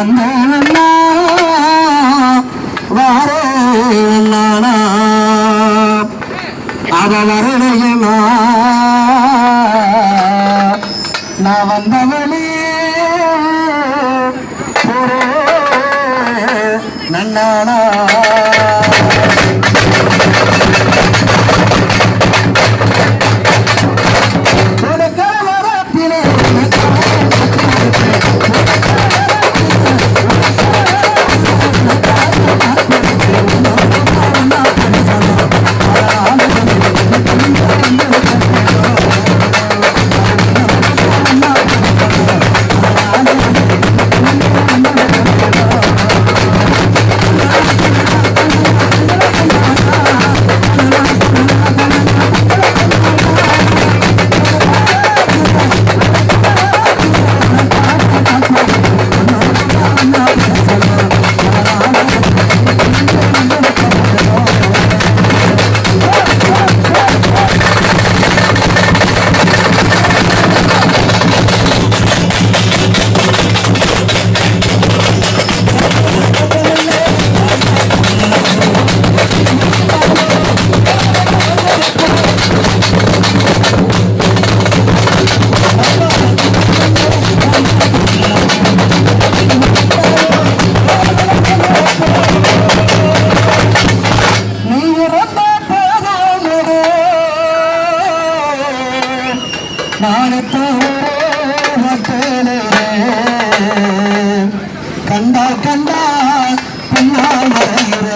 வந்தேன்னா வரேன்னா அவ வரணையமா நான் வந்தவளே நன்னானா. கண்டா கண்டா பின்னால் மறைகிறேன்